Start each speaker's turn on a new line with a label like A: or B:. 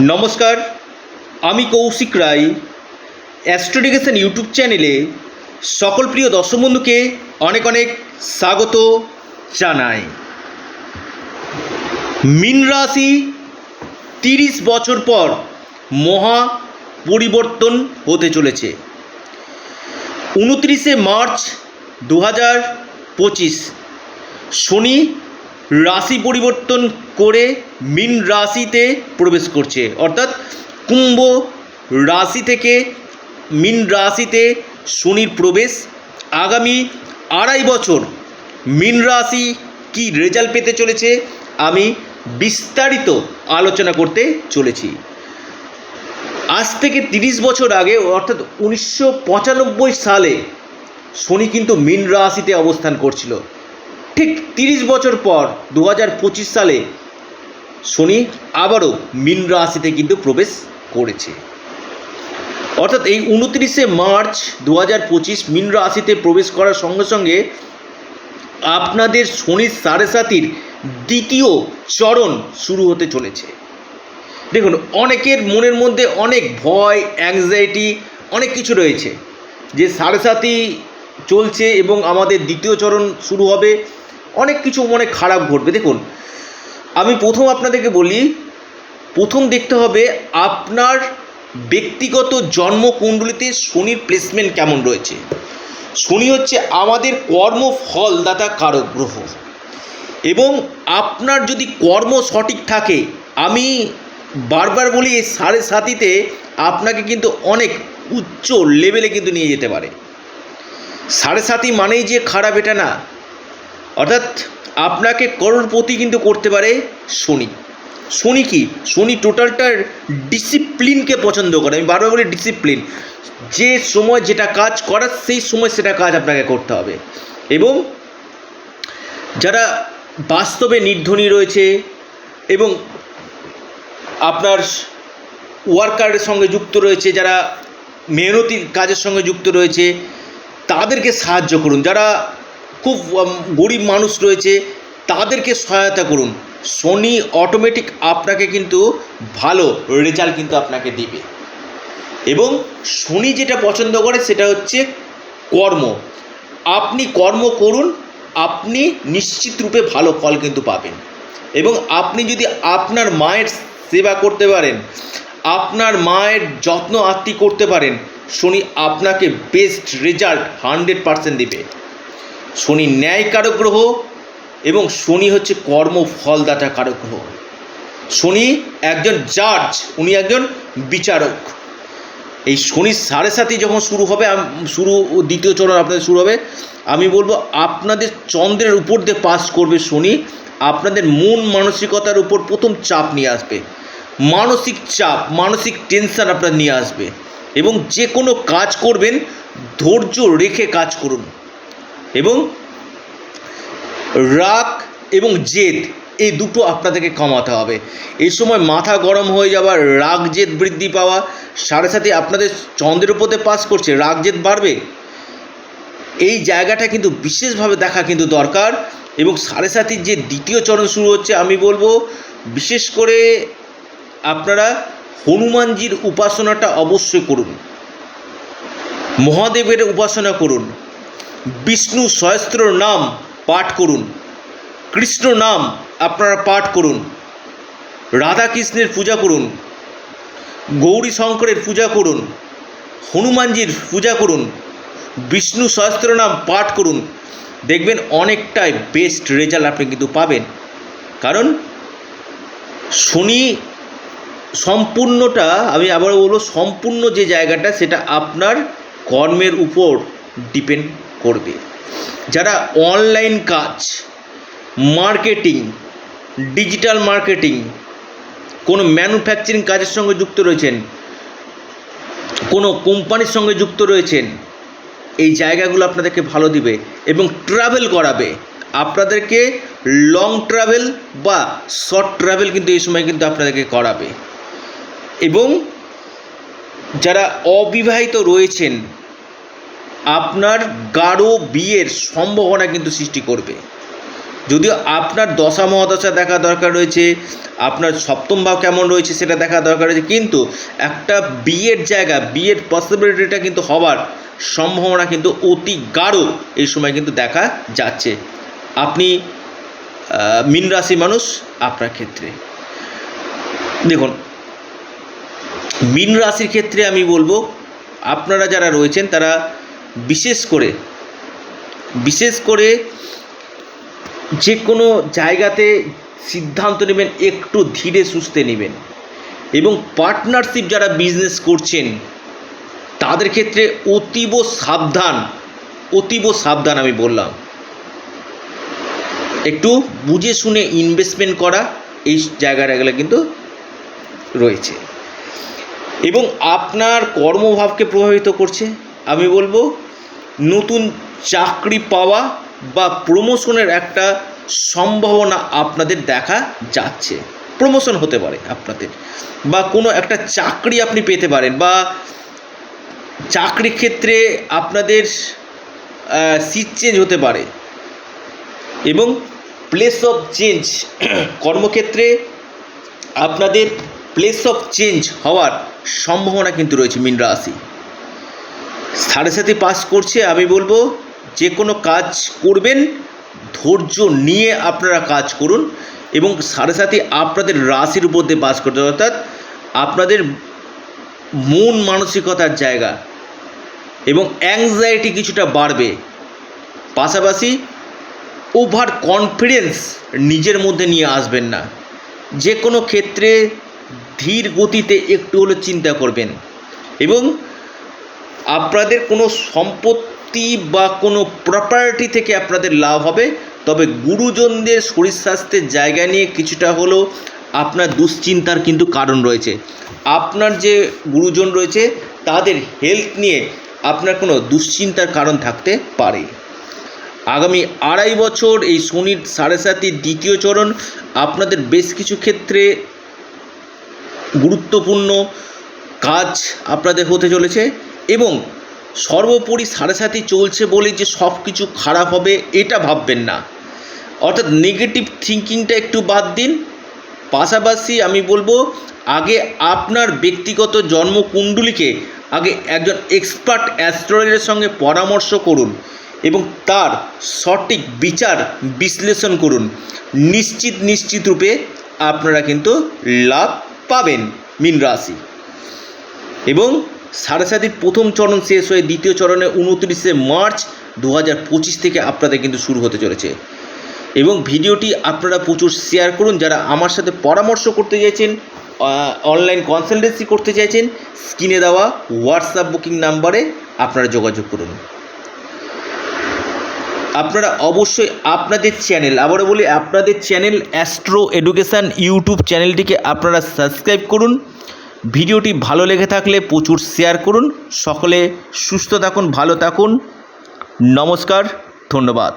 A: নমস্কার, আমি কৌশিক রায়। অ্যাস্ট্রোডিকেশন ইউটিউব চ্যানেলে সকল প্রিয় দর্শক বন্ধুকে অনেক অনেক স্বাগত জানাই। মীন রাশি তিরিশ বছর পর মহা পরিবর্তন হতে চলেছে। উনত্রিশে মার্চ দু হাজার পঁচিশ, শনি রাশি পরিবর্তন করে মীন রাশিতে প্রবেশ করছে। অর্থাৎ কুম্ভ রাশি থেকে মীন রাশিতে শনির প্রবেশ। আগামী আড়াই বছর মীন রাশি কি রেজাল্ট পেতে চলেছে? আমি বিস্তারিত আলোচনা করতে চলেছি। আজ থেকে তিরিশ বছর আগে, অর্থাৎ উনিশশো পঁচানব্বই সালে শনি কিন্তু মীন রাশিতে অবস্থান করছিল। ঠিক তিরিশ বছর পর দু হাজার পঁচিশ সালে শনি আবারও মীন রাশিতে কিন্তু প্রবেশ করেছে। অর্থাৎ এই উনত্রিশে মার্চ দু হাজার পঁচিশ মীন রাশিতে প্রবেশ করার সঙ্গে সঙ্গে আপনাদের শনির সাড়ে সাতির দ্বিতীয় চরণ শুরু হতে চলেছে। দেখুন, অনেকের মনের মধ্যে অনেক ভয় অ্যাংজাইটি অনেক কিছু রয়েছে যে সাড়ে সাতি চলছে এবং আমাদের দ্বিতীয় চরণ শুরু হবে। অনেক কিছু মনে খারাপ ঘটবে। দেখুন, আমি প্রথম আপনাদেরকে বলি, প্রথম দেখতে হবে আপনার ব্যক্তিগত জন্মকুণ্ডলিতে শনির প্লেসমেন্ট কেমন রয়েছে। শনি হচ্ছে আমাদের কর্মফলদাতা কারক গ্রহ। এবং আপনার যদি কর্ম সঠিক থাকে, আমি বারবার বলি, এই সাড়ে সাতিতে আপনাকে কিন্তু অনেক উচ্চ লেভেলে কিন্তু নিয়ে যেতে পারে। সাড়ে সাতি মানেই যে খারাপ, এটা না। অর্থাৎ আপনাকে করোড়পতি কিন্তু করতে পারে শনি। শনি কি? শনি টোটালটার ডিসিপ্লিনকে পছন্দ করে। আমি বারবার বলি ডিসিপ্লিন। যে সময় যেটা কাজ করার, সেই সময় সেটা কাজ আপনাকে করতে হবে। এবং যারা বাস্তবে নির্ধনী রয়েছে এবং আপনার ওয়ার্কারের সঙ্গে যুক্ত রয়েছে, যারা মেহনতির কাজের সঙ্গে যুক্ত রয়েছে, তাদেরকে সাহায্য করুন। যারা খুব গরিব মানুষ রয়েছে, তাদেরকে সহায়তা করুন। শনি অটোমেটিক আপনাকে কিন্তু ভালো রেজাল্ট কিন্তু আপনাকে দিবে। এবং শনি যেটা পছন্দ করে সেটা হচ্ছে কর্ম। আপনি কর্ম করুন, আপনি নিশ্চিত রূপে ভালো ফল কিন্তু পাবেন। এবং আপনি যদি আপনার মায়ের সেবা করতে পারেন, আপনার মায়ের যত্ন আত্মি করতে পারেন শনি আপনাকে বেস্ট রেজাল্ট হান্ড্রেড পারসেন্ট দেবে। শনি ন্যায় কারক গ্রহ এবং শনি হচ্ছে কর্ম ফলদাতা কারক গ্রহ শনি একজন জাজ উনি একজন বিচারক। এই শনির সাড়ে সাথে যখন শুরু হবে শুরু, দ্বিতীয় চরণ আপনাদের শুরু হবে, আমি বলব আপনাদের চন্দ্রের উপর দিয়ে পাস করবে শনি, আপনাদের মন মানসিকতার উপর প্রথম চাপ নিয়ে আসবে। মানসিক চাপ, মানসিক টেনশন আপনার নিয়ে আসবে। এবং যে কোনো কাজ করবেন, ধৈর্য রেখে কাজ করুন। এবং রাগ এবং জেদ, এই দুটো আপনাদেরকে কমাতে হবে। এই সময় মাথা গরম হয়ে যাওয়া, রাগ জেদ বৃদ্ধি পাওয়া সাড়ে সাথে আপনাদের চন্দ্রের উপরে পাস করছে, রাগ জেদ বাড়বে। এই জায়গাটা কিন্তু বিশেষভাবে দেখা কিন্তু দরকার এবং সাড়ে সাতির যে দ্বিতীয় চরণ শুরু হচ্ছে, আমি বলব, বিশেষ করে আপনারা হনুমানজির উপাসনাটা অবশ্যই করুন। মহাদেবের উপাসনা করুন। বিষ্ণু সহস্র নাম পাঠ করুন। কৃষ্ণ নাম আপনারা পাঠ করুন। রাধা কৃষ্ণের পূজা করুন। গৌরী শঙ্করের পূজা করুন। হনুমানজির পূজা করুন। বিষ্ণু সহস্র নাম পাঠ করুন। দেখবেন অনেকটাই বেস্ট রেজাল্ট আপনি কিন্তু পাবেন। কারণ শনি সম্পূর্ণটা, আমি আবার বলব, সম্পূর্ণ যে জায়গাটা, সেটা আপনার কর্মের উপর ডিপেন্ড করবে। যারা অনলাইন কাজ মার্কেটিং ডিজিটাল মার্কেটিং কোনো ম্যানুফ্যাকচারিং কাজের সঙ্গে যুক্ত রয়েছেন, কোনো কোম্পানির সঙ্গে যুক্ত রয়েছেন, এই জায়গাগুলো আপনাদেরকে ভালো দিবে এবং ট্রাভেল করাবে। আপনাদেরকে লং ট্রাভেল বা শর্ট ট্রাভেল কিন্তু এই সময় কিন্তু আপনাদেরকে করাবে। এবং যারা অবিবাহিত রয়েছেন আপনার গাঢ় বিয়ের সম্ভাবনা কিন্তু সৃষ্টি করবে। যদিও আপনার দশা মহাদশা দেখা দরকার রয়েছে, আপনার সপ্তম ভাব কেমন রয়েছে সেটা দেখা দরকার রয়েছে, কিন্তু একটা বিয়ের জায়গা, বিয়ের পসিবিলিটিটা কিন্তু হওয়ার সম্ভাবনা কিন্তু অতি গাঢ় এই সময় কিন্তু দেখা যাচ্ছে। আপনি মিন রাশি মানুষ আপনার ক্ষেত্রে। দেখুন, মিন রাশির ক্ষেত্রে আমি বলব, আপনারা যারা রয়েছেন তারা বিশেষ করে বিশেষ করে যে কোনো জায়গাতে সিদ্ধান্ত নেবেন, একটু ধীরে সুস্থে নেবেন। এবং পার্টনারশিপ যারা বিজনেস করছেন, তাদের ক্ষেত্রে অতীব সাবধান অতীব সাবধান আমি বললাম। একটু বুঝে শুনে ইনভেস্টমেন্ট করা, এই জায়গাটাগুলো কিন্তু রয়েছে। এবং আপনার কর্মভাবকে প্রভাবিত করছে, আমি বলব নতুন চাকরি পাওয়া বা প্রমোশনের একটা সম্ভাবনা আপনাদের দেখা যাচ্ছে। প্রমোশন হতে পারে আপনাদের। বা কোনো একটা চাকরি আপনি পেতে পারেন বা চাকরি ক্ষেত্রে আপনাদের সিট চেঞ্জ হতে পারে। এবং প্লেস অফ চেঞ্জ কর্মক্ষেত্রে আপনাদের প্লেস অফ চেঞ্জ হওয়ার সম্ভাবনা কিন্তু রয়েছে মীন রাশি। সাড়ে সাথে পাস করছে, আমি বলব যে কোনো কাজ করবেন, ধৈর্য নিয়ে আপনারা কাজ করুন এবং সাড়ে সাথে আপনাদের রাশির উপর দিয়ে পাস করতে। অর্থাৎ আপনাদের মন মানসিকতার জায়গা এবং অ্যাংজাইটি কিছুটা বাড়বে পাশাপাশি ওভার কনফিডেন্স নিজের মধ্যে নিয়ে আসবেন না যে কোনো ক্ষেত্রে ধীর গতিতে একটু হলে চিন্তা করবেন এবং আপনাদের কোনো সম্পত্তি বা কোনো প্রপার্টি থেকে আপনাদের লাভ হবে, তবে গুরুজনদের শরীর স্বাস্থ্যের জায়গা নিয়ে কিছুটা হলেও আপনার দুশ্চিন্তার কিন্তু কারণ রয়েছে। আপনার যে গুরুজন রয়েছে, তাদের হেলথ নিয়ে আপনার কোনো দুশ্চিন্তার কারণ থাকতে পারে। আগামী আড়াই বছর এই শনির সাড়ে সাতির দ্বিতীয় চরণ আপনাদের বেশ কিছু ক্ষেত্রে গুরুত্বপূর্ণ কাজ আপনাদের হতে চলেছে। এবং সর্বোপরি সাড়ে সাতি চলছে বলে যে সব কিছু খারাপ হবে, এটা ভাববেন না। অর্থাৎ নেগেটিভ থিঙ্কিংটা একটু বাদ দিন। পাশাপাশি আমি বলব, আগে আপনার ব্যক্তিগত জন্মকুণ্ডলীকে আগে একজন এক্সপার্ট অ্যাস্ট্রোলজারের সঙ্গে পরামর্শ করুন এবং তার সঠিক বিচার বিশ্লেষণ করুন। নিশ্চিত নিশ্চিত রূপে আপনারা কিন্তু লাভ পাবেন মীন রাশি। এবং সাড়ে প্রথম চরণ শেষ হয়ে দ্বিতীয় চরণে উনত্রিশে মার্চ দু হাজার পঁচিশ থেকে আপনাদের কিন্তু শুরু হতে চলেছে। এবং ভিডিওটি আপনারা প্রচুর শেয়ার করুন, যারা আমার সাথে পরামর্শ করতে চাইছেন অনলাইন কনসালটেন্সি করতে চাইছেন, স্ক্রিনে দেওয়া হোয়াটসঅ্যাপ বুকিং নাম্বারে আপনারা যোগাযোগ করুন। আপনারা অবশ্যই আপনাদের চ্যানেল আবারও বলি, আপনাদের চ্যানেল অ্যাস্ট্রো এডুকেশান ইউটিউব চ্যানেলটিকে আপনারা সাবস্ক্রাইব করুন। ভিডিওটি ভালো লেগে থাকলে প্রচুর শেয়ার করুন। সকলে সুস্থ থাকুন ভালো থাকুন। নমস্কার ধন্যবাদ।